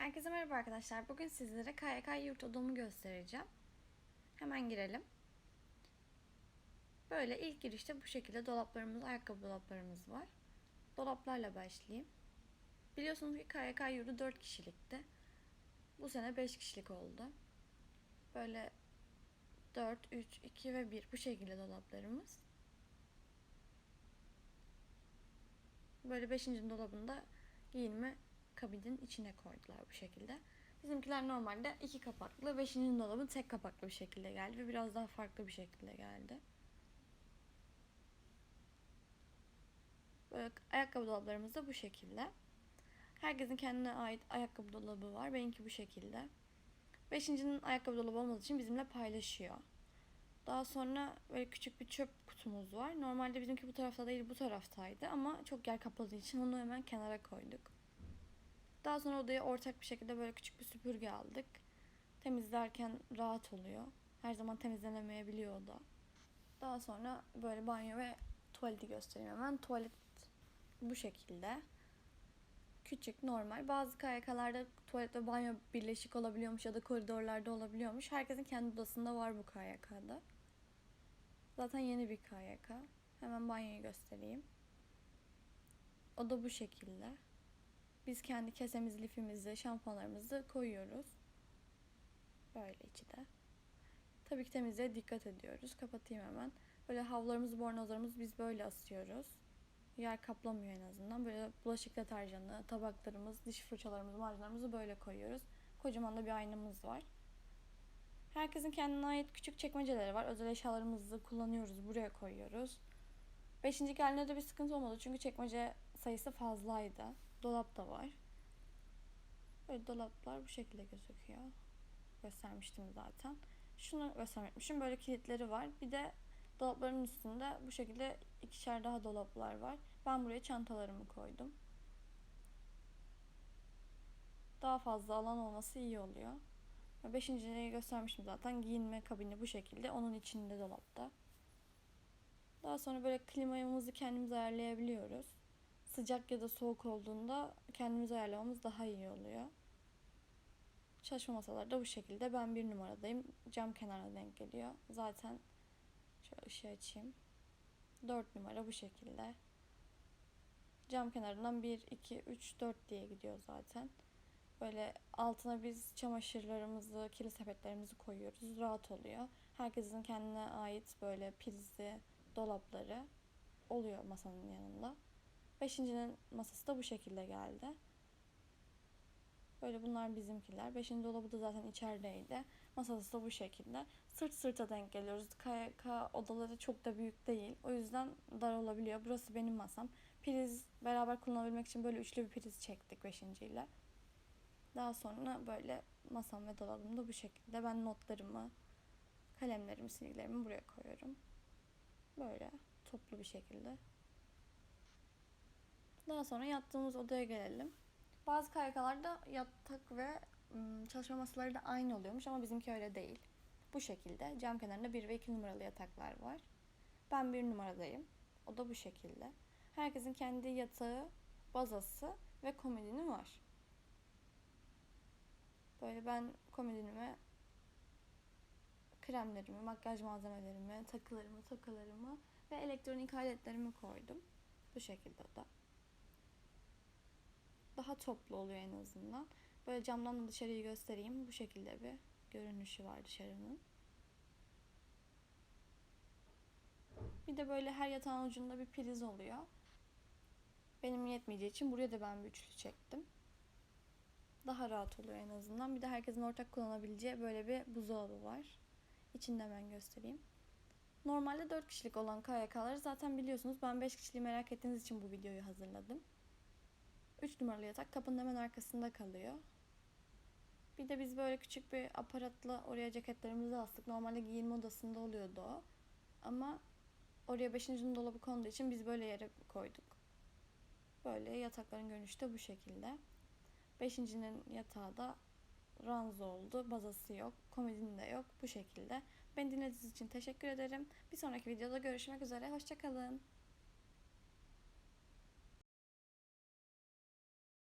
Herkese merhaba arkadaşlar. Bugün sizlere KYK yurt odamı göstereceğim. Hemen girelim. Böyle ilk girişte bu şekilde dolaplarımız, ayakkabı dolaplarımız var. Dolaplarla başlayayım. Biliyorsunuz ki KYK yurdu 4 kişilikti. Bu sene 5 kişilik oldu. Böyle 4, 3, 2 ve 1 bu şekilde dolaplarımız. Böyle 5. dolabında giyinme kabinin içine koydular bu şekilde. Bizimkiler normalde iki kapaklı, beşinci dolabın tek kapaklı bir şekilde geldi ve biraz daha farklı bir şekilde geldi. Böyle ayakkabı dolaplarımız da bu şekilde. Herkesin kendine ait ayakkabı dolabı var. Benimki bu şekilde. Beşincinin ayakkabı dolabı olmadığı için bizimle paylaşıyor. Daha sonra böyle küçük bir çöp kutumuz var. Normalde bizimki bu tarafta değil bu taraftaydı ama çok yer kapladığı için onu hemen kenara koyduk. Daha sonra odaya ortak bir şekilde böyle küçük bir süpürge aldık. Temizlerken rahat oluyor. Her zaman temizlenemeyebiliyor oda. Daha sonra böyle banyo ve tuvaleti göstereyim hemen. Tuvalet bu şekilde. Küçük, normal. Bazı KYK'larda tuvalet ve banyo birleşik olabiliyormuş ya da koridorlarda olabiliyormuş. Herkesin kendi odasında var bu KYK'da. Zaten yeni bir KYK. Hemen banyoyu göstereyim. O da bu şekilde. Biz kendi kesemizi, lifimizi, şampuanlarımızı koyuyoruz. Böyle içi de. Tabii ki temizliğe dikkat ediyoruz. Kapatayım hemen. Böyle havlarımızı, bornozlarımızı biz böyle asıyoruz. Yer kaplamıyor en azından. Böyle bulaşık deterjanı, tabaklarımız, diş fırçalarımızı, macunlarımızı böyle koyuyoruz. Kocaman da bir aynamız var. Herkesin kendine ait küçük çekmeceleri var. Özel eşyalarımızı kullanıyoruz. Buraya koyuyoruz. Beşinci geldiğinde de bir sıkıntı olmadı. Çünkü çekmece sayısı fazlaydı. Dolap da var. Böyle dolaplar bu şekilde gözüküyor. Göstermiştim zaten. Şunu göstermişim. Böyle kilitleri var. Bir de dolapların üstünde bu şekilde ikişer daha dolaplar var. Ben buraya çantalarımı koydum. Daha fazla alan olması iyi oluyor. Beşinciyi göstermiştim zaten. Giyinme kabini bu şekilde. Onun içinde dolapta. Daha sonra böyle klimamızı kendimiz ayarlayabiliyoruz. Sıcak ya da soğuk olduğunda kendimiz ayarlamamız daha iyi oluyor. Çalışma masaları da bu şekilde. Ben bir numaradayım. Cam kenarına denk geliyor. Zaten şöyle ışığı açayım. Dört numara bu şekilde. Cam kenarından 1, 2, 3, 4 diye gidiyor zaten. Böyle altına biz çamaşırlarımızı, kirli sepetlerimizi koyuyoruz. Rahat oluyor. Herkesin kendine ait böyle prizli dolapları oluyor masanın yanında. Beşincinin masası da bu şekilde geldi. Böyle bunlar bizimkiler. Beşinci dolabı da zaten içerideydi. Masası da bu şekilde. Sırt sırta denk geliyoruz. KYK odaları çok da büyük değil. O yüzden dar olabiliyor. Burası benim masam. Priz beraber kullanabilmek için böyle üçlü bir priz çektik beşinciyle. Daha sonra böyle masam ve dolabım da bu şekilde. Ben notlarımı, kalemlerimi, silgilerimi buraya koyuyorum. Böyle toplu bir şekilde. Daha sonra yattığımız odaya gelelim. Bazı KYK'larda yatak ve çalışma masaları da aynı oluyormuş ama bizimki öyle değil. Bu şekilde cam kenarında 1 ve 2 numaralı yataklar var. Ben bir numaradayım. O da bu şekilde. Herkesin kendi yatağı, bazası ve komodini var. Böyle ben komodinime kremlerimi, makyaj malzemelerimi, takılarımı, tokalarımı ve elektronik aletlerimi koydum. Bu şekilde o da. Daha toplu oluyor en azından. Böyle camdan da dışarıyı göstereyim. Bu şekilde bir görünüşü var dışarının. Bir de böyle her yatağın ucunda bir priz oluyor. Benim yetmeyeceği için buraya da ben bir üçlü çektim. Daha rahat oluyor en azından. Bir de herkesin ortak kullanabileceği böyle bir buzdolabı var. İçinde hemen göstereyim. Normalde 4 kişilik olan KYK'ları zaten biliyorsunuz. Ben 5 kişiliği merak ettiğiniz için bu videoyu hazırladım. 3 numaralı yatak kapının hemen arkasında kalıyor. Bir de biz böyle küçük bir aparatla oraya ceketlerimizi astık. Normalde giyinme odasında oluyordu o. Ama oraya 5. dolabı konduğu için biz böyle yere koyduk. Böyle yatakların görünüşü de bu şekilde. Beşincinin yatağı da ranzo oldu. Bazası yok. Komodini de yok. Bu şekilde. Beni dinlediğiniz için teşekkür ederim. Bir sonraki videoda görüşmek üzere. Hoşçakalın.